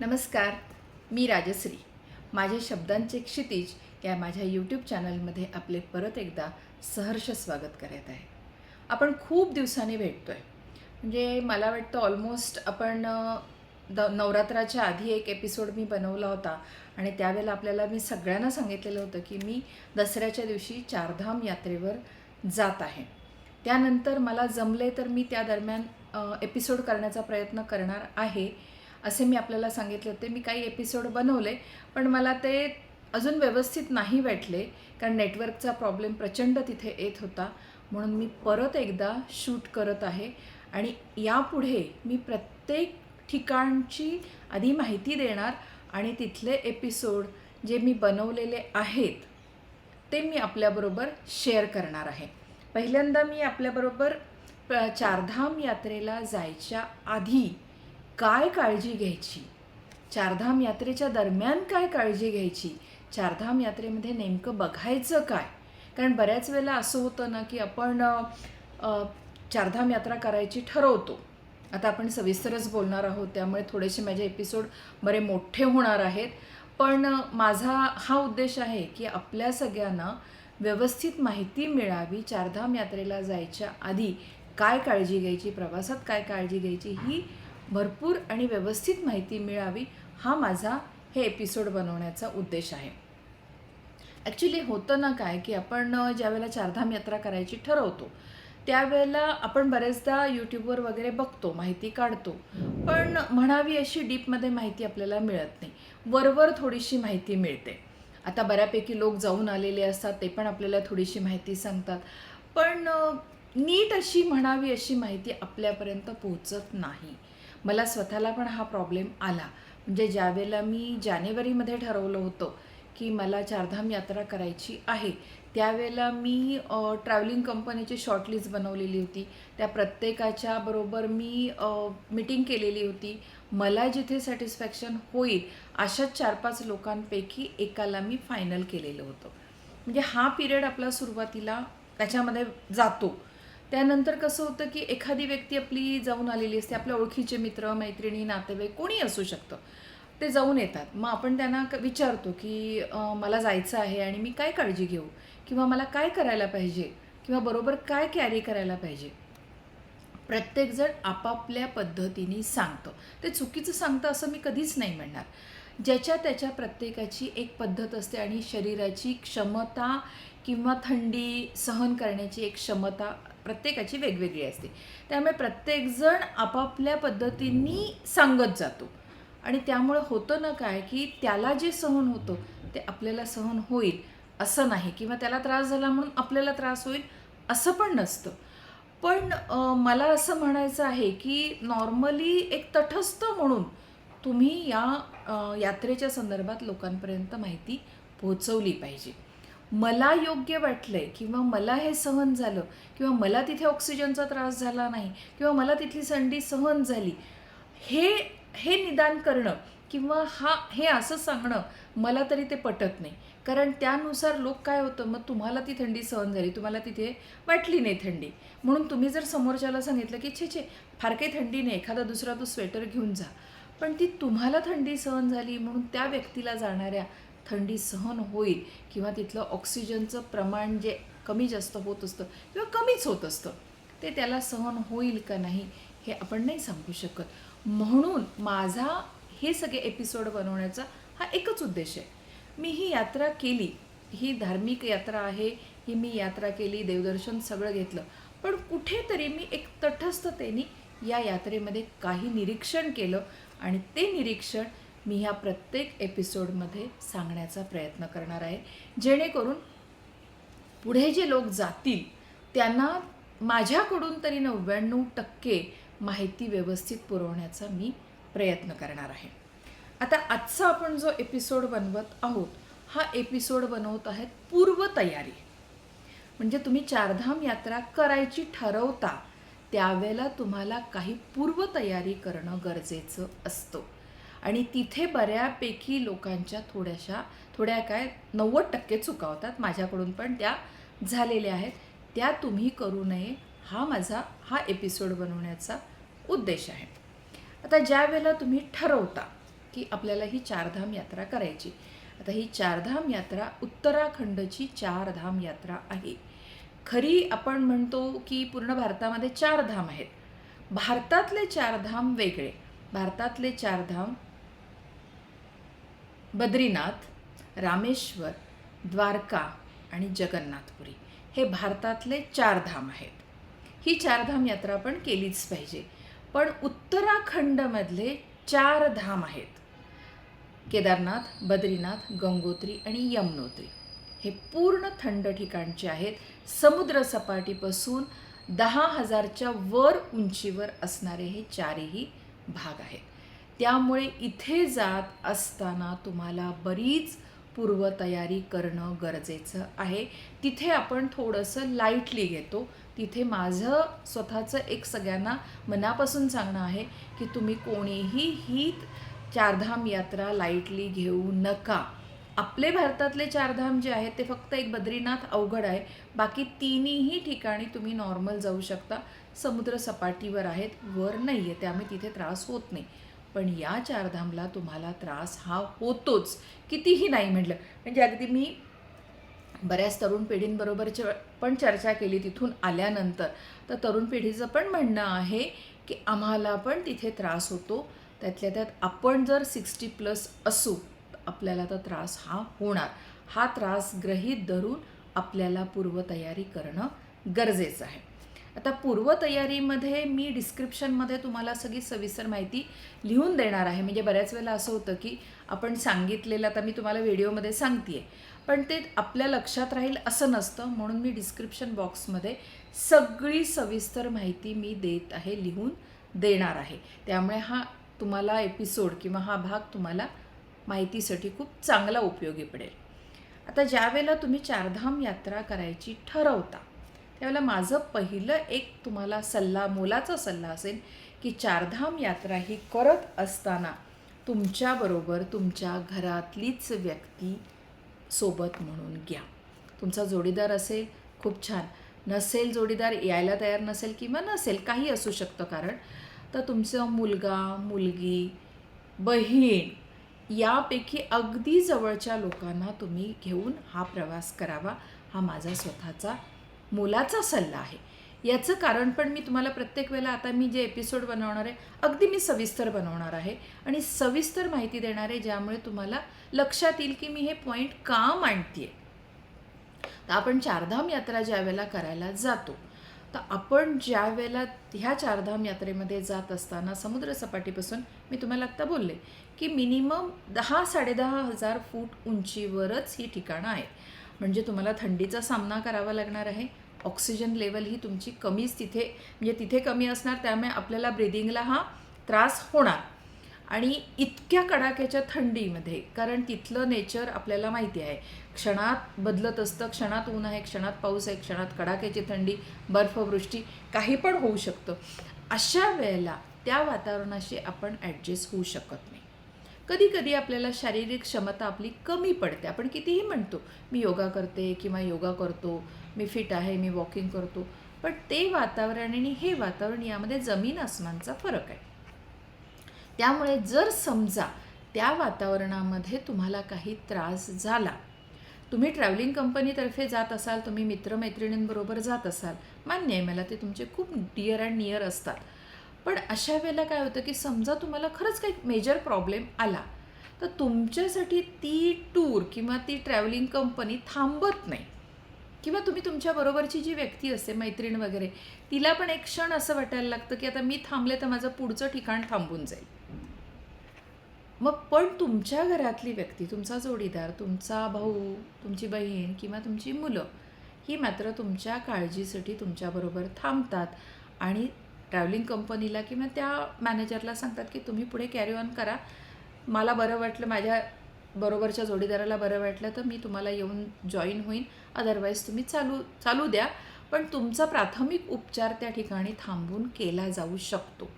नमस्कार मी राजश्री. माझे शब्दांचे क्षितिज या माझ्या यूट्यूब चॅनलमध्ये आपले परत एकदा सहर्ष स्वागत करत आहे. आपण खूप दिवसांनी भेटतो आहे म्हणजे मला वाटतं ऑलमोस्ट आपण द नवरात्राच्या आधी एक एपिसोड मी बनवला होता आणि त्यावेळेला आपल्याला मी सगळ्यांना सांगितलेलं होतं की मी दसऱ्याच्या दिवशी चारधाम यात्रेवर जात आहे. त्यानंतर मला जमले तर मी त्या दरम्यान एपिसोड करण्याचा प्रयत्न करणार आहे. असे मी आपल्याला सांगितले होते. मी काही एपिसोड बनवले पण मला ते अजून व्यवस्थित नाही वाटले कारण नेटवर्कचा प्रॉब्लेम प्रचंड तिथे येत होता. म्हणून मी परत एकदा शूट करत आहे आणि यापुढे मी प्रत्येक ठिकाणची आधी माहिती देणार आणि तिथले एपिसोड जे मी बनवलेले आहेत ते मी आपल्याबरोबर शेअर करणार आहे. पहिल्यांदा मी आपल्याबरोबर प- चारधाम यात्रेला जायच्या आधी काय काळजी घ्यायची? चारधाम यात्रेच्या दरम्यान काय काळजी घ्यायची? चारधाम यात्रेमध्ये नेमकं बघायचं काय? कारण बऱ्याच वेळेला असं होतं ना की आपण चारधाम यात्रा करायची ठरवतो. आता आपण सविस्तरच बोलणार आहोत त्यामुळे थोडेसे माझे एपिसोड बरे मोठे होणार आहेत. पण माझा हा उद्देश आहे की आपल्या सगळ्यांना व्यवस्थित माहिती मिळावी चारधाम यात्रेला जायच्या आधी काय काळजी घ्यायची प्रवासात काय काळजी घ्यायची ही भरपूर आणि व्यवस्थित माहिती मिळावी हा माझा हे एपिसोड बनवण्याचा उद्देश आहे. ॲक्च्युली होतं ना काय की आपण ज्यावेळेला चारधाम यात्रा करायची ठरवतो त्यावेळेला आपण बरेचदा यूट्यूबवर वगैरे बघतो माहिती काढतो. पण म्हणावी अशी डीपमध्ये माहिती आपल्याला मिळत नाही. वरवर थोडीशी माहिती मिळते. आता बऱ्यापैकी लोक जाऊन आलेले असतात ते पण आपल्याला थोडीशी माहिती सांगतात. पण नीट अशी म्हणावी अशी माहिती आपल्यापर्यंत पोहोचत नाही. मला स्वतःला पण हा प्रॉब्लेम आला. म्हणजे ज्यावेळेला मी जानेवारीमध्ये ठरवलं होतं की मला चारधाम यात्रा करायची आहे त्यावेळेला मी ट्रॅव्हलिंग कंपनीची शॉर्टलिस्ट बनवलेली होती. त्या प्रत्येकाच्या बरोबर मी मीटिंग केलेली होती. मला जिथे सॅटिस्फॅक्शन होईल अशाच चार पाच लोकांपैकी एकाला मी फायनल केलेलं होतं. म्हणजे हा पिरियड आपला सुरुवातीला त्याच्यामध्ये जातो. त्यानंतर कसं होतं की एखादी व्यक्ती आपली जाऊन आलेली असते आपल्या ओळखीचे मित्र मैत्रिणी नातेवाईक कोणी असू शकतं. ते जाऊन येतात. मग आपण त्यांना क- विचारतो की मला जायचं आहे आणि मी काय काळजी घेऊ? किंवा मला काय करायला पाहिजे? किंवा बरोबर काय कॅरी करायला पाहिजे? प्रत्येकजण आपापल्या पद्धतीने सांगतं. ते चुकीचं सांगतं असं मी कधीच नाही म्हणणार. ज्याच्या त्याच्या प्रत्येकाची एक पद्धत असते आणि शरीराची क्षमता किंवा थंडी सहन करण्याची एक क्षमता प्रत्येकाची वेगवेगळी असते. त्यामुळे प्रत्येकजण आपापल्या पद्धतीने सांगत जातो. आणि त्यामुळे होतं ना काय की त्याला जे सहन होतं ते आपल्याला सहन होईल असं नाही. किंवा त्याला त्रास झाला म्हणून आपल्याला त्रास होईल असं पण नसतं. पण मला असं म्हणायचं आहे की नॉर्मली एक तटस्थ म्हणून तुम्ही या यात्रेच्या संदर्भात लोकांपर्यंत माहिती पोहोचवली पाहिजे. मला योग्य वाटलंय किंवा मला हे सहन झालं किंवा मला तिथे ऑक्सिजनचा त्रास झाला नाही किंवा मला तिथली संडी सहन झाली हे हे निदान करणं किंवा हा हे असं सांगणं मला तरी ते पटत नाही. कारण त्यानुसार लोक काय होतं मग तुम्हाला ती थंडी सहन झाली तुम्हाला तिथे वाटली नाही थंडी. म्हणून तुम्ही जर समोरच्याला सांगितलं की छे छे फार काही थंडी नाही एखादा दुसरा तू स्वेटर घेऊन जा. पण ती तुम्हाला थंडी सहन झाली म्हणून त्या व्यक्तीला जाणाऱ्या थंडी सहन होईल किंवा तिथलं ऑक्सिजनचं प्रमाण जे कमी जास्त होत असतं किंवा कमीच होत असतं ते त्याला सहन होईल का नाही हे आपण नाही सांगू शकत. म्हणून माझा हे सगळे एपिसोड बनवण्याचा हा एकच उद्देश आहे. मी ही यात्रा केली ही धार्मिक यात्रा आहे ही मी यात्रा केली देवदर्शन सगळं घेतलं पण कुठेतरी मी एक तटस्थतेने या यात्रेमध्ये काही निरीक्षण केलं आणि ते निरीक्षण मी ह्या प्रत्येक एपिसोडमध्ये सांगण्याचा प्रयत्न करणार आहे. जेणेकरून पुढे जे लोक जातील त्यांना माझ्याकडून तरी नव्याण्णव टक्के माहिती व्यवस्थित पुरवण्याचा मी प्रयत्न करणार आहे. आता आजचा आपण जो एपिसोड बनवत आहोत हा एपिसोड बनवत आहेत पूर्वतयारी म्हणजे तुम्ही चारधाम यात्रा करायची ठरवता त्यावेळेला तुम्हाला काही पूर्वतयारी करणं गरजेचं असतं. आणि तिथे बऱ्यापैकी लोकांच्या थोड्याशा थोड्या काय नव्वद टक्के चुका होतात माझ्याकडून पण त्या झालेल्या आहेत. त्या तुम्ही करू नये हा माझा हा एपिसोड बनवण्याचा उद्देश आहे. आता ज्या वेळेला तुम्ही ठरवता की आपल्याला ही चारधाम यात्रा करायची आता ही चारधाम यात्रा उत्तराखंडची चारधाम यात्रा आहे. खरी आपण म्हणतो की पूर्ण भारतामध्ये चार धाम आहेत. भारतातले चार धाम वेगळे भारतातले चार धाम बद्रीनाथ रामेश्वर द्वारका आणि जगन्नाथपुरी हे भारतातले चार धाम आहेत. ही चारधाम यात्रा आपण केलीच पाहिजे. पण उत्तराखंडमधले चार धाम आहेत. केदारनाथ बद्रीनाथ गंगोत्री आणि यमुनोत्री. हे पूर्ण थंड ठिकाणचे आहेत. समुद्रसपाटीपासून दहा हजारच्या वर उंचीवर असणारे हे चारही भाग आहेत. त्यामुळे इथे जात असताना तुम्हाला बरीच पूर्वतयारी करणं गरजेचं आहे. तिथे आपण थोडंसं लाईटली घेतो. तिथे माझं स्वतःचं एक सगळ्यांना मनापासून सांगणं आहे की तुम्ही कोणीही ही चारधाम यात्रा लाईटली घेऊ नका. आपले भारतातले चारधाम जे आहेत ते फक्त एक बद्रीनाथ अवघड आहे. बाकी तिन्ही ठिकाणी तुम्ही नॉर्मल जाऊ शकता. समुद्र सपाटीवर आहेत. वर नाही आहे त्यामुळे तिथे त्रास होत नाही. पण या चारधामला तुम्हाला त्रास हा होतोच. कितीही नाही म्हटलं. म्हणजे अगदी मी बऱ्याच तरुण पिढींबरोबर च पण चर्चा केली तिथून आल्यानंतर. तर तरुण पिढीचं पण म्हणणं आहे की आम्हाला पण तिथे त्रास होतो. त्यातल्या त्यात आपण जर सिक्स्टी प्लस असू आपल्याला तर त्रास हा होणार. हा त्रास ग्रहीत धरून आपल्याला पूर्वतयारी करणं गरजेचं आहे. आता पूर्वतयारीमध्ये मी डिस्क्रिप्शनमध्ये तुम्हाला सगळी सविस्तर माहिती लिहून देणार आहे. म्हणजे बऱ्याच वेळेला असं होतं की आपण सांगितलेलं आता मी तुम्हाला व्हिडिओमध्ये सांगते पण ते आपल्या लक्षात राहील असं नसतं. म्हणून मी डिस्क्रिप्शन बॉक्समध्ये सगळी सविस्तर माहिती मी देत आहे लिहून देणार आहे. त्यामुळे हा तुम्हाला एपिसोड किंवा हा भाग तुम्हाला माहितीसाठी खूप चांगला उपयोगी पडेल. आता ज्यावेळेला तुम्ही चारधाम यात्रा करायची ठरवता त्यावेळेला माझं पहिलं एक तुम्हाला सल्ला मोलाचा सल्ला असेल की चारधाम यात्रा ही करत असताना तुमच्याबरोबर तुमच्या घरातलीच व्यक्ती सोबत म्हणून घ्या. तुमचा जोडीदार असेल खूप छान. नसेल जोडीदार यायला तयार नसेल किंवा नसेल काही असू शकतं कारण. तर तुमचं मुलगा मुलगी बहीण यापैकी अगदी जवळच्या लोकांना तुम्ही घेऊन हा प्रवास करावा. हा माझा स्वतःचा मोलाचा सल्ला आहे. याचं कारण पण मी तुम्हाला प्रत्येक वेळेला आता मी जे एपिसोड बनवणार आहे अगदी मी सविस्तर बनवणार आहे. आणि सविस्तर माहिती देणार आहे ज्यामुळे तुम्हाला लक्षात येईल की मी हे पॉईंट का मांडते तर आपण चारधाम यात्रा ज्या वेळेला करायला जातो तर आपण ज्या वेळेला ह्या चारधाम यात्रेमध्ये जात असताना समुद्रसपाटीपासून मी तुम्हाला आत्ता बोलले की मिनिमम दहा साडेदहा हजार फूट उंचीवरच ही ठिकाणं आहेत. म्हणजे तुम्हाला थंडीचा सामना करावा लागणार आहे. ऑक्सिजन लेवल ही तुमची कमीच तिथे म्हणजे तिथे कमी असणार त्यामुळे आपल्याला ब्रिदिंगला हा त्रास होणार. आणि इतक्या कडाक्याच्या थंडीमध्ये कारण तिथलं नेचर आपल्याला माहिती आहे. क्षणात बदलत असतं क्षणात ऊन आहे क्षणात पाऊस आहे क्षणात कडाक्याची थंडी बर्फवृष्टी काही पण होऊ शकतं. अशा वेळेला त्या वातावरणाशी आपण ॲडजस्ट होऊ शकत नाही. कधी कधी आपल्याला शारीरिक क्षमता आपली कमी पडते. आपण कितीही म्हणतो मी योगा करते किंवा योगा करतो मी फिट आहे मी वॉकिंग करतो. पण ते वातावरण आणि हे वातावरण यामध्ये जमीन आसमानचा फरक आहे. त्यामुळे जर समजा त्या वातावरणामध्ये तुम्हाला काही त्रास झाला तुम्ही ट्रॅव्हलिंग कंपनीतर्फे जात असाल तुम्ही मित्रमैत्रिणींबरोबर जात असाल मान्य आहे मला ते तुमचे खूप डिअर अँड नियर असतात. पण अशा वेळेला काय होतं की समजा तुम्हाला खरंच काही मेजर प्रॉब्लेम आला तर तुमच्यासाठी ती टूर किंवा ती ट्रॅव्हलिंग कंपनी थांबत नाही. किंवा तुम्ही तुमच्याबरोबरची जी व्यक्ती असते मैत्रीण वगैरे तिला पण एक क्षण असं वाटायला लागतं की आता मी थांबले तर माझं पुढचं ठिकाण थांबून जाईल. मग पण तुमच्या घरातली व्यक्ती तुमचा जोडीदार तुमचा भाऊ तुमची बहीण किंवा तुमची मुलं ही मात्र तुमच्या काळजीसाठी तुमच्याबरोबर थांबतात आणि ट्रॅव्हलिंग कंपनीला किंवा त्या मॅनेजरला सांगतात की तुम्ही पुढे कॅरी ऑन करा. मला बरं वाटलं माझ्या बरोबरच्या जोडीदाराला बरं वाटलं तर मी तुम्हाला येऊन जॉईन होईन. अदरवाईज तुम्ही चालू चालू द्या. पण तुमचा प्राथमिक उपचार त्या ठिकाणी थांबून केला जाऊ शकतो.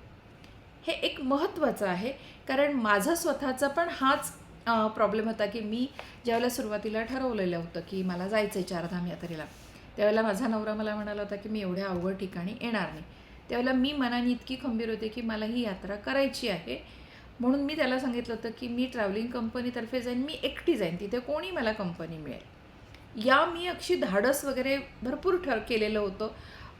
हे एक महत्त्वाचं आहे. कारण माझा स्वतःचा पण हाच प्रॉब्लेम होता की मी ज्यावेळेला सुरुवातीला ठरवलेलं होतं की मला जायचं आहे चारधाम यात्रेला त्यावेळेला माझा नवरा मला म्हणाला होता की मी एवढ्या अवघड ठिकाणी येणार नाही. त्यावेळेला मी मनाने इतकी खंबीर होते की मला ही यात्रा करायची आहे. म्हणून मी त्याला सांगितलं होतं की मी ट्रॅव्हलिंग कंपनीतर्फे जाईन मी एकटी जाईन तिथे कोणी मला कंपनी मिळेल. या मी अक्षी धाडस वगैरे भरपूर ठर केलेलं होतं.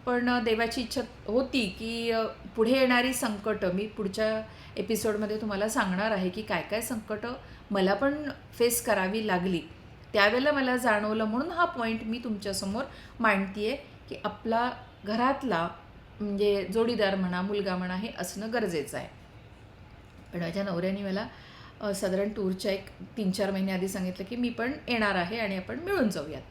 पण देवाची इच्छा होती की पुढे येणारी संकटं मी पुढच्या एपिसोडमध्ये तुम्हाला सांगणार आहे की काय काय संकटं मला पण फेस करावी लागली. त्यावेळेला मला जाणवलं म्हणून हा पॉईंट मी तुमच्यासमोर मांडते आहे की आपला घरातला म्हणजे जोडीदार म्हणा मुलगा म्हणा हे असणं गरजेचं आहे. पण माझ्या नवऱ्याने मला साधारण टूरच्या एक तीन चार महिने आधी सांगितलं की मी पण येणार आहे आणि आपण मिळून जाऊयात.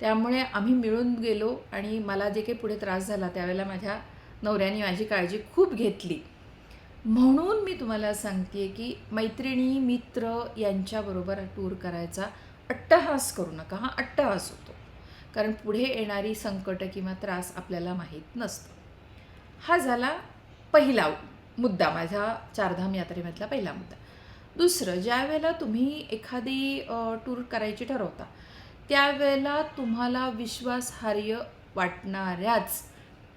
त्यामुळे आम्ही मिळून गेलो आणि मला जे काही पुढे त्रास झाला त्यावेळेला माझ्या नवऱ्याने माझी काळजी खूप घेतली. म्हणून मी तुम्हाला सांगते की मैत्रिणी मित्र यांच्याबरोबर टूर करायचा अट्टहास करू नका. हा अट्टहास होतो. कारण पुढे येणारी संकटं किंवा त्रास आपल्याला माहीत नसतं. हा झाला पहिला मुद्दा माझ्या चारधाम यात्रेमधला पहिला मुद्दा. दुसरं ज्या वेळेला तुम्ही एखादी टूर करायची ठरवता त्यावेळेला तुम्हाला विश्वासार्ह वाटणाऱ्याच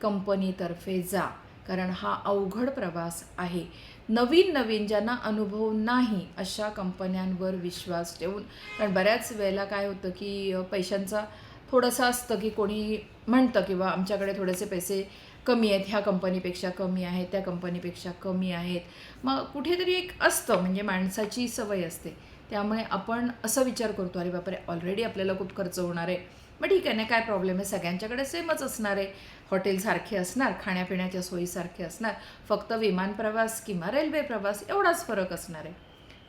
कंपनीतर्फे जा कारण हा अवघड प्रवास आहे. नवीन नवीन ज्यांना अनुभव नाही अशा कंपन्यांवर विश्वास ठेवून. कारण बऱ्याच वेळेला काय होतं की पैशांचा थोडंसं असतं की कोणी म्हणतं किंवा आमच्याकडे थोडेसे पैसे कमी आहेत ह्या कंपनीपेक्षा कमी आहेत त्या कंपनीपेक्षा कमी आहेत. मग कुठेतरी एक असतं म्हणजे माणसाची सवय असते. त्यामुळे आपण असं विचार करतो अरे बापरे ऑलरेडी आपल्याला खूप खर्च होणार आहे. मग ठीक आहे ना काय प्रॉब्लेम आहे? सगळ्यांच्याकडे सेमच असणार आहे. हॉटेलसारखे असणार खाण्यापिण्याच्या सोयीसारखे असणार फक्त विमान प्रवास किंवा रेल्वे प्रवास एवढाच फरक असणार आहे.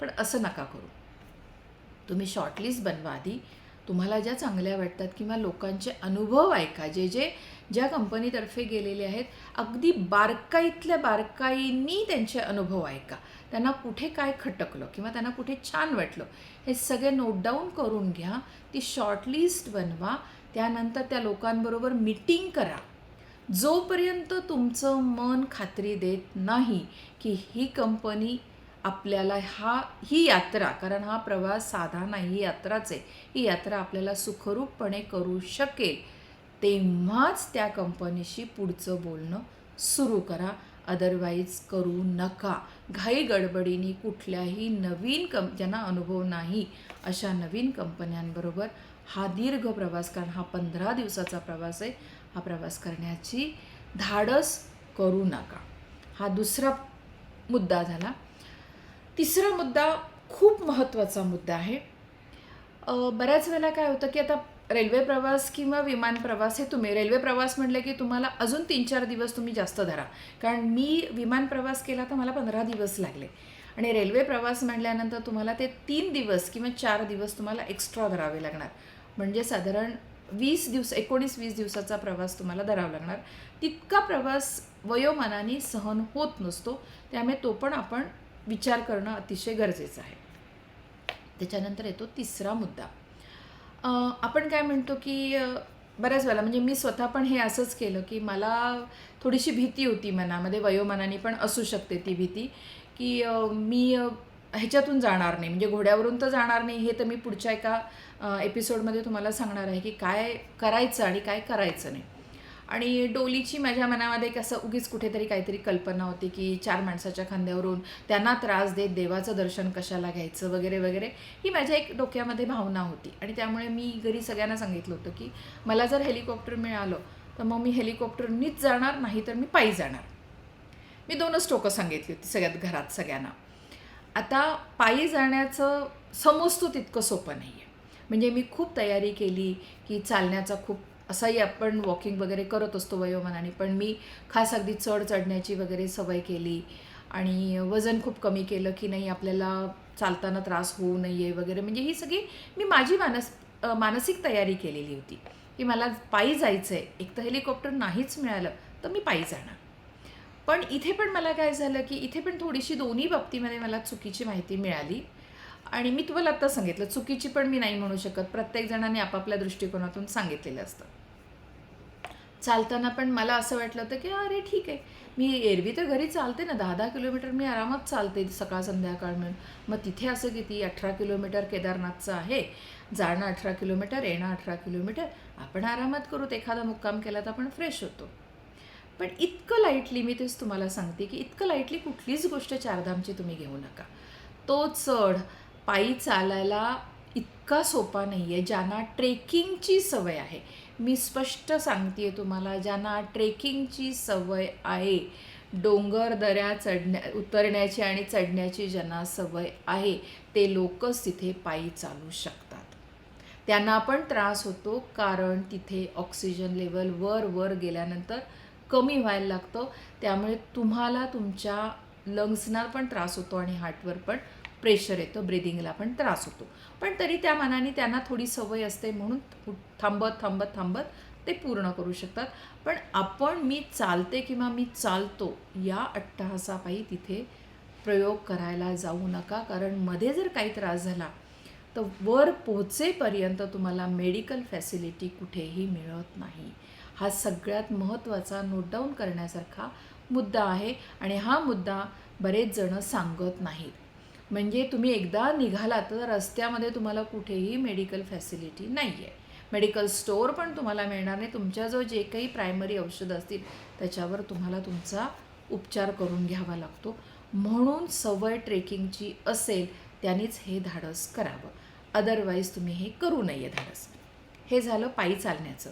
पण असं नका करू. तुम्ही शॉर्टलिस्ट बनवा आधी. तुम्हाला ज्या चांगल्या वाटतात किंवा लोकांचे अनुभव ऐका जे जे ज्या कंपनीतर्फे गेलेले आहेत अगदी बारकाईतल्या बारकाईंनी त्यांचे अनुभव ऐका. त्यांना कुठे काय खटकलं किंवा त्यांना कुठे छान वाटलं हे सगळे नोट डाऊन करून घ्या ती शॉर्टलिस्ट बनवा त्यानंतर त्या लोकांबरोबर मीटिंग करा. जोपर्यंत तुमचं मन खात्री देत नाही की ही कंपनी आपल्याला हा ही यात्रा कारण हा प्रवास साधा नाही ही यात्राच आहे ही यात्रा आपल्याला सुखरूपपणे करू शकेल तेव्हाच त्या कंपनीशी पुढचं बोलणं सुरू करा. अदरवाईज करू नका. घाई गडबडीने कुठल्याही नवीन कं ज्यांना अनुभव नाही अशा नवीन कंपन्यांबरोबर हा दीर्घ प्रवास कारण हा पंधरा दिवसाचा प्रवास आहे हा प्रवास करण्याची धाडस करू नका. हा दुसरा मुद्दा झाला. तिसरा मुद्दा खूप महत्त्वाचा मुद्दा आहे. बऱ्याच वेळेला काय होतं की आता रेल्वे प्रवास किंवा विमान प्रवास हे तुम्ही रेल्वे प्रवास म्हटलं की तुम्हाला अजून तीन चार दिवस तुम्ही जास्त धरा. कारण मी विमान प्रवास केला तर मला पंधरा दिवस लागले. आणि रेल्वे प्रवास म्हटल्यानंतर तुम्हाला ते तीन दिवस किंवा चार दिवस तुम्हाला एक्स्ट्रा धरावे लागणार. म्हणजे साधारण वीस दिवस एकोणीस वीस दिवसाचा प्रवास तुम्हाला धरावा लागणार. तितका प्रवास वयोमानाने सहन होत नसतो. त्यामुळे तो पण आपण विचार करणं अतिशय गरजेचं आहे. त्याच्यानंतर येतो तिसरा मुद्दा. आपण काय म्हणतो की बऱ्याच वेळेला म्हणजे मी स्वतः पण हे असंच केलं की मला थोडीशी भीती होती मनामध्ये वयोमानाने पण असू शकते ती भीती की मी ह्याच्यातून जाणार नाही. म्हणजे घोड्यावरून तर जाणार नाही. हे तर मी पुढच्या एका एपिसोडमध्ये तुम्हाला सांगणार आहे की काय करायचं आणि काय करायचं नाही. आणि डोलीची माझ्या मनामध्ये एक असं उगीच कुठेतरी काहीतरी कल्पना होती की चार माणसाच्या खांद्यावरून त्यांना त्रास देत देवाचं दर्शन कशाला घ्यायचं वगैरे वगैरे ही माझ्या एक डोक्यामध्ये भावना होती. आणि त्यामुळे मी घरी सगळ्यांना सांगितलं होतं की मला जर हेलिकॉप्टर मिळालं तर मग मी हेलिकॉप्टरनीच जाणार नाही तर मी पायी जाणार. मी दोनच टोकं सांगितली होती सगळ्यात घरात सगळ्यांना. आता पायी जाण्याचं समजतो तितकं सोपं नाही आहे म्हणजे मी खूप तयारी केली की चालण्याचा खूप असाही आपण वॉकिंग वगैरे करत असतो वयोमानाने. पण मी खास अगदी चढ चढण्याची वगैरे सवय केली. आणि वजन खूप कमी केलं की नाही आपल्याला चालताना त्रास होऊ नये वगैरे. म्हणजे ही सगळी मी माझी मानस मानसिक तयारी केलेली होती. की मला पायी जायचं आहे एक तर हेलिकॉप्टर नाहीच मिळालं तर मी पायी जाणार. पण इथे पण मला काय झालं की इथे पण थोडीशी दोन्ही बाबतीमध्ये मला चुकीची माहिती मिळाली. आणि मी तुम्हाला आत्ता सांगितलं चुकीची पण मी नाही म्हणू शकत. प्रत्येक जणांनी आपापल्या दृष्टिकोनातून सांगितलेलं असतं. चालताना पण मला असं वाटलं होतं की अरे ठीक आहे. मी एरवी तर घरी चालते ना. दहा दहा किलोमीटर मी आरामात चालते सकाळ संध्याकाळ मिळून मग तिथे असं किती अठरा किलोमीटर केदारनाथचं आहे. जाणं अठरा किलोमीटर येणं अठरा किलोमीटर. आपण आरामात करूत एखादा मुक्काम केला तर आपण फ्रेश होतो. पण इतकं लाईटली मी तेच तुम्हाला सांगते की इतकं लाईटली कुठलीच गोष्ट चारधामची तुम्ही घेऊ नका. तो चढ पायी चालायला इतका सोपा नाही आहे ज्यांना ट्रेकिंगची सवय आहे. मी स्पष्ट सांगते तुम्हाला ज्यांना ट्रेकिंगची सवय आहे डोंगर दऱ्या चढण्या उतरण्याची आणि चढण्याची ज्यांना सवय आहे ते लोकच तिथे पायी चालू शकतात. त्यांना पण त्रास होतो कारण तिथे ऑक्सिजन लेवल वर वर गेल्यानंतर कमी व्हायला लागतं. त्यामुळे तुम्हाला तुमच्या लंग्सना पण त्रास होतो आणि हार्टवर पण. प्रेशर येतं ब्रिदिंगला पण त्रास होतो. पण तरी त्या मनाने त्यांना थोडी सवय असते म्हणून थांबत थांबत थांबत ते पूर्ण करू शकतात. पण आपण मी चालते किंवा मी चालतो या अट्टहासापायी तिथे प्रयोग करायला जाऊ नका. कारण मध्ये जर काही त्रास झाला तर वर पोहोचेपर्यंत तुम्हाला मेडिकल फॅसिलिटी कुठेही मिळत नाही. हा सगळ्यात महत्त्वाचा नोट डाऊन करण्यासारखा मुद्दा आहे. आणि हा मुद्दा बरेच जणं सांगत नाहीत. म्हणजे तुम्ही एकदा निघाला तर रस्त्यामध्ये तुम्हाला कुठेही मेडिकल फॅसिलिटी नाही आहे मेडिकल स्टोअर पण तुम्हाला मिळणार नाही. तुमच्याजवळ जे काही प्रायमरी औषधं असतील त्याच्यावर तुम्हाला तुमचा उपचार करून घ्यावा लागतो. म्हणून सवय ट्रेकिंगची असेल त्यांनीच हे धाडस करावं. अदरवाईज तुम्ही हे करू नये धाडस. हे झालं पायी चालण्याचं.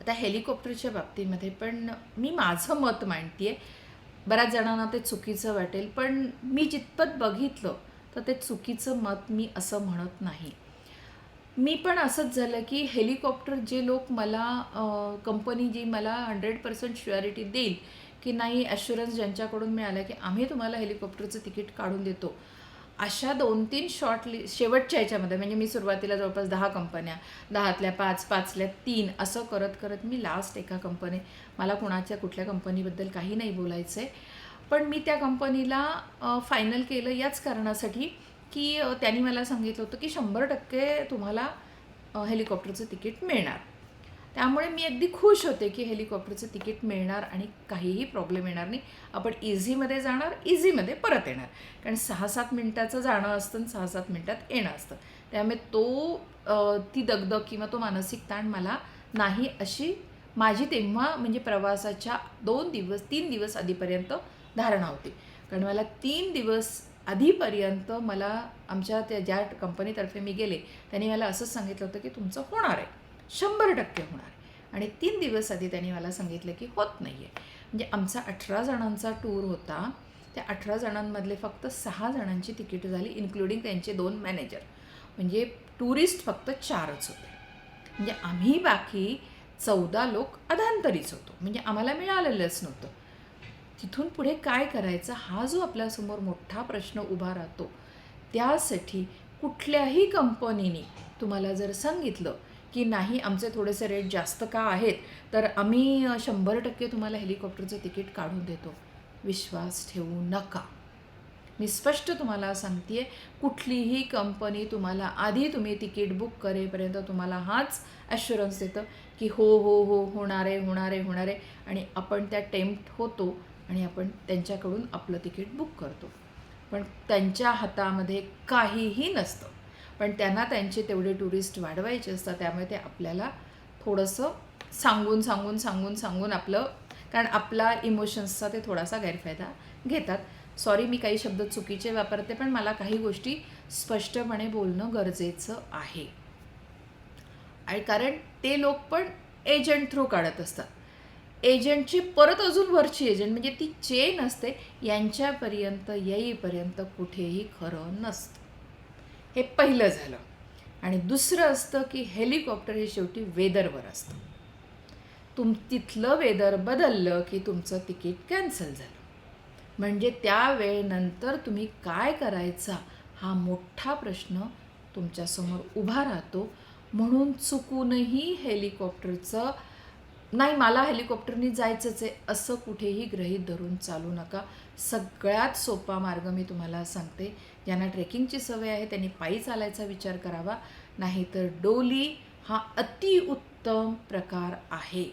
आता हेलिकॉप्टरच्या बाबतीमध्ये पण मी माझं मत मांडते आहे बऱ्याच जणांना ते चुकीचं वाटेल पण मी जितपत बघितलं तर ते चुकीचं मत मी असं म्हणत नाही. मी पण असंच झालं की हेलिकॉप्टर जे लोक मला कंपनी जी मला हंड्रेड पर्सेंट शुअरिटी देईल की नाही ॲश्युरन्स ज्यांच्याकडून मिळाला की आम्ही तुम्हाला हेलिकॉप्टरचं तिकीट काढून देतो अशा दोन तीन शॉर्ट लि शेवटच्या ह्याच्यामध्ये म्हणजे मी सुरुवातीला जवळपास दहा कंपन्या दहातल्या पाच पाचल्या तीन असं करत करत मी लास्ट एका कंपनी मला कुणाच्या कुठल्या कंपनीबद्दल काही नाही बोलायचं आहे पण मी त्या कंपनीला फायनल केलं याच कारणासाठी की त्यांनी मला सांगितलं होतं की शंभर टक्के तुम्हाला हेलिकॉप्टरचं तिकीट मिळणार. त्यामुळे मी अगदी खुश होते की हेलिकॉप्टरचं तिकीट मिळणार आणि काहीही प्रॉब्लेम येणार नाही. आपण इझीमध्ये जाणार इझीमध्ये परत येणार. कारण सहा सात मिनटाचं जाणं असतं आणि सहा सात मिनटात येणं असतं. त्यामुळे तो ती दगदग किंवा तो मानसिक ताण मला नाही अशी माझी तेव्हा म्हणजे प्रवासाच्या दोन दिवस तीन दिवस आधीपर्यंत धारणा होती. कारण मला तीन दिवस आधीपर्यंत मला आमच्या त्या ज्या कंपनीतर्फे मी गेले त्यांनी मला असंच सांगितलं होतं की तुमचं होणार आहे. शंभर टक्के होणार आणि तीन दिवस आधी त्यांनी मला सांगितलं की होत नाही आहे म्हणजे आमचा अठरा जणांचा टूर होता. त्या अठरा जणांमधले फक्त सहा जणांची तिकीट झाली इन्क्लुडिंग त्यांचे दोन मॅनेजर म्हणजे टुरिस्ट फक्त चारच होते. म्हणजे आम्ही बाकी चौदा लोक अधांतरीच होतो. म्हणजे आम्हाला मिळालेलंच नव्हतं. तिथून पुढे काय करायचं हा जो आपल्यासमोर मोठा प्रश्न उभा राहतो त्यासाठी कुठल्याही कंपनीने तुम्हाला जर सांगितलं की नाही आमचे थोडेसे रेट जास्त का आहेत? तर आम्ही शंभर टक्के तुम्हाला हेलिकॉप्टरचं तिकीट काढून देतो. विश्वास ठेवू नका. मी स्पष्ट तुम्हाला सांगते कुठलीही कंपनी तुम्हाला आधी तुम्ही तिकीट बुक करेपर्यंत तुम्हाला हाच ॲश्युरन्स देतं की हो हो हो होणार आहे होणारे आणि आपण त्या टेम्प्ट होतो आणि आपण त्यांच्याकडून आपलं तिकीट बुक करतो. पण त्यांच्या हातामध्ये काहीही नसतं. पण त्यांना त्यांचे तेवढे टुरिस्ट वाढवायचे असतात त्यामुळे ते आपल्याला थोडंसं सांगून सांगून सांगून सांगून आपलं कारण आपला इमोशन्सचा ते थोडासा गैरफायदा घेतात. सॉरी मी काही शब्द चुकीचे वापरते पण मला काही गोष्टी स्पष्टपणे बोलणं गरजेचं आहे. आणि कारण ते लोक पण एजंट थ्रू काढत असतात. एजंटची परत अजून वरची एजंट म्हणजे ती चेन असते यांच्यापर्यंत येईपर्यंत कुठेही खरं नसतं. हे पहिलं झालं. आणि दुसरं असतं की हेलिकॉप्टर हे शेवटी वेदरवर असतं. तुम तिथलं वेदर बदललं की तुमचं तिकीट कॅन्सल झालं. म्हणजे त्या वेळेनंतर तुम्ही काय करायचा हा मोठा प्रश्न तुमच्यासमोर उभा राहतो. म्हणून चुकूनही हेलिकॉप्टरचं नाही मला हेलिकॉप्टरनी जायचंच आहे असं कुठेही गृहीत धरून चालू नका. सगळ्यात सोपा मार्ग मी तुम्हाला सांगते ज्यांना ट्रेकिंगची सवय आहे त्यांनी पायी चालायचा विचार करावा. नाहीतर डोली हा अतिउत्तम प्रकार आहे.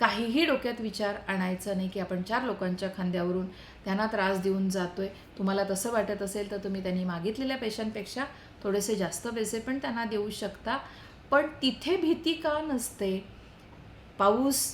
काहीही डोक्यात विचार आणायचा नाही की आपण चार लोकांच्या खांद्यावरून त्यांना त्रास देऊन जातो आहे तुम्हाला तसं वाटत असेल तर तुम्ही त्यांनी मागितलेल्या पैशांपेक्षा थोडेसे जास्त पैसे पण त्यांना देऊ शकता. पण तिथे भीती का नसते? पाऊस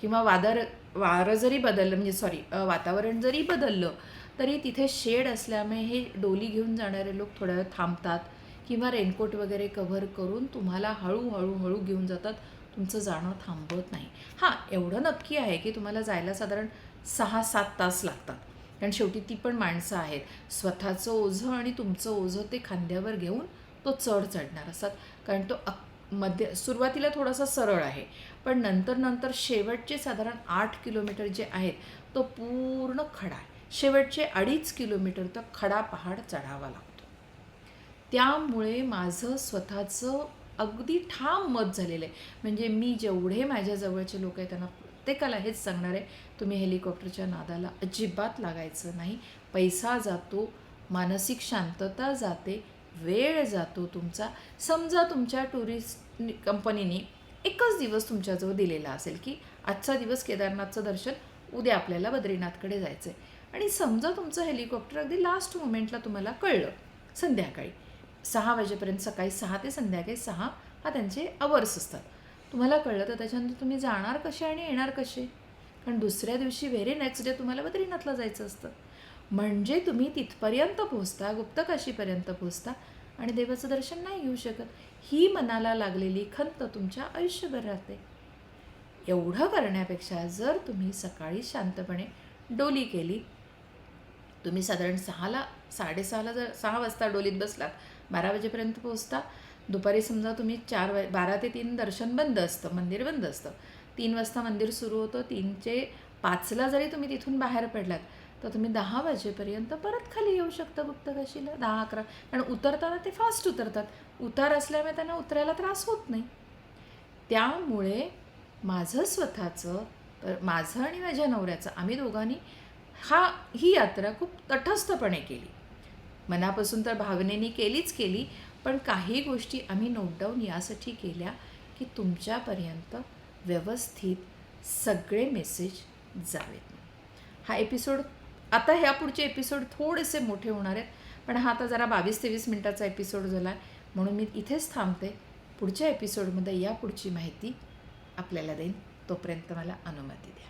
किंवा वादर वारं जरी बदललं म्हणजे सॉरी वातावरण जरी बदललं तरी तिथे शेड असल्यामुळे हे डोली घेऊन जाणारे लोक थोड्या वेळ थांबतात किंवा रेनकोट वगैरे कव्हर करून तुम्हाला हळूहळू हळू घेऊन जातात. तुमचं जाणं थांबवत नाही. हां एवढं नक्की आहे की तुम्हाला जायला साधारण सहा सात तास लागतात. कारण शेवटी ती पण माणसं आहेत. स्वतःचं ओझं आणि तुमचं ओझं ते खांद्यावर घेऊन तो चढ चढणार असतात. कारण तो अक मध्य सुरुवातीला थोडासा सरळ आहे. पण नंतर नंतर शेवटचे साधारण आठ किलोमीटर जे आहेत तो पूर्ण खडा आहे. शेवटचे अडीच किलोमीटर तर खडा पहाड चढावा लागतो. त्यामुळे माझं स्वतःचं अगदी ठाम मत झालेलं आहे. म्हणजे मी जेवढे माझ्या जवळचे लोक आहेत त्यांना प्रत्येकाला हेच सांगणार आहे तुम्ही हेलिकॉप्टरच्या नादाला अजिबात लागायचं नाही. पैसा जातो मानसिक शांतता जाते वेळ जातो तुमचा. समजा तुमच्या टुरिस्ट कंपनीने एकच दिवस तुमच्याजवळ दिलेला असेल की आजचा दिवस केदारनाथचं दर्शन उद्या आपल्याला बद्रीनाथकडे जायचं आहे आणि समजा तुमचं हेलिकॉप्टर अगदी लास्ट मुमेंटला तुम्हाला कळलं संध्याकाळी. सहा वाजेपर्यंत सकाळी सहा ते संध्याकाळी सहा हा त्यांचे अवर्स असतात. तुम्हाला कळलं तर त्याच्यानंतर तुम्ही जाणार कसे आणि येणार कसे? कारण दुसऱ्या दिवशी व्हेरी नेक्स्ट डे तुम्हाला बद्रीनाथला जायचं असतं. म्हणजे तुम्ही तिथपर्यंत पोहोचता गुप्तकाशीपर्यंत पोहोचता आणि देवाचं दर्शन नाही घेऊ शकत. ही मनाला लागलेली खंत तुमच्या आयुष्यभर राहते. एवढं करण्यापेक्षा जर तुम्ही सकाळी शांतपणे डोली केली तुम्ही साधारण सहाला साडेसहाला जर सहा वाजता डोलीत बसलात बारा वाजेपर्यंत पोहोचता दुपारी समजा तुम्ही चार वा बारा ते तीन दर्शन बंद असतं मंदिर बंद असतं. तीन वाजता मंदिर सुरू होतं तीनचे पाचला जरी तुम्ही तिथून बाहेर पडलात तर तुम्ही दहा वाजेपर्यंत परत खाली येऊ शकता गुप्तकाशीला दहा अकरा. कारण उतरताना ते फास्ट उतरतात. उतार असल्यामुळे त्यांना उतरायला त्रास होत नाही. त्यामुळे माझं स्वतःचं तर माझं आणि माझ्या नवऱ्याचं आम्ही दोघांनी हा ही यात्रा खूप तटस्थपणे केली. मनापासून तर भावनेने केलीच केली पण काही गोष्टी आम्ही नोटडाऊन यासाठी केल्या की तुमच्यापर्यंत व्यवस्थित सगळे मेसेज जावेत. हा एपिसोड आता ह्या पुढचे एपिसोड थोडेसे मोठे होणार आहेत पण हा आता जरा बावीस तेवीस मिनटाचा एपिसोड झाला आहे म्हणून मी इथेच थांबते. पुढच्या एपिसोडमध्ये या पुढची माहिती आपल्याला देईन. तोपर्यंत मला अनुमती द्या.